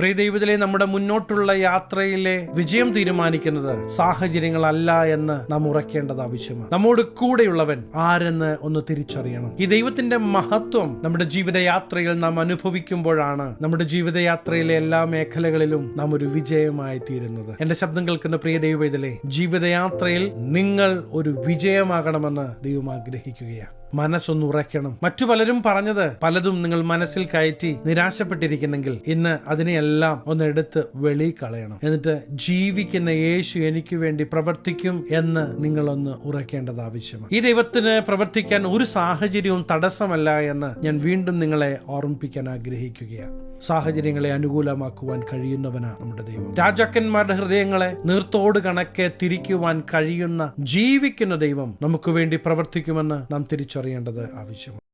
പ്രിയ ദൈവത്തിലെ നമ്മുടെ മുന്നോട്ടുള്ള യാത്രയിലെ വിജയം തീരുമാനിക്കുന്നത് സാഹചര്യങ്ങളല്ല എന്ന് നാം ഉറക്കേണ്ടത് ആവശ്യമാണ്. നമ്മോട് കൂടെയുള്ളവൻ ആരെന്ന് ഒന്ന് തിരിച്ചറിയണം. ഈ ദൈവത്തിന്റെ മഹത്വം നമ്മുടെ ജീവിതയാത്രയിൽ നാം അനുഭവിക്കുമ്പോഴാണ് നമ്മുടെ ജീവിതയാത്രയിലെ എല്ലാ മേഖലകളിലും നാം ഒരു വിജയമായി തീരുന്നത്. എന്റെ ശബ്ദം കേൾക്കുന്ന പ്രിയ ദൈവത്തിലെ ജീവിതയാത്രയിൽ നിങ്ങൾ ഒരു വിജയമാകണമെന്ന് ദൈവം ആഗ്രഹിക്കുകയാണ്. മനസ്സൊന്ന് ഉറയ്ക്കണം. മറ്റു പലരും പറഞ്ഞത് പലതും നിങ്ങൾ മനസ്സിൽ കയറ്റി നിരാശപ്പെട്ടിരിക്കുന്നെങ്കിൽ ഇന്ന് അതിനെയെല്ലാം ഒന്ന് എടുത്ത് വെളി കളയണം എന്നിട്ട് ജീവിക്കുന്ന യേശു എനിക്ക് വേണ്ടി പ്രവർത്തിക്കും എന്ന് നിങ്ങളൊന്ന് ഉറയ്ക്കേണ്ടത് ആവശ്യമാണ്. ഈ ദൈവത്തിന് പ്രവർത്തിക്കാൻ ഒരു സാഹചര്യവും തടസ്സമല്ല എന്ന് ഞാൻ വീണ്ടും നിങ്ങളെ ഓർമ്മിപ്പിക്കാൻ ആഗ്രഹിക്കുകയാണ്. സാഹചര്യങ്ങളെ അനുകൂലമാക്കുവാൻ കഴിയുന്നവനാണ് നമ്മുടെ ദൈവം. രാജാക്കന്മാരുടെ ഹൃദയങ്ങളെ നീർത്തോട് കണക്കെ തിരിക്കുവാൻ കഴിയുന്ന ജീവിക്കുന്ന ദൈവം നമുക്ക് വേണ്ടി പ്രവർത്തിക്കുമെന്ന് നാം തിരിച്ചറിയേണ്ടത് ആവശ്യമാണ്.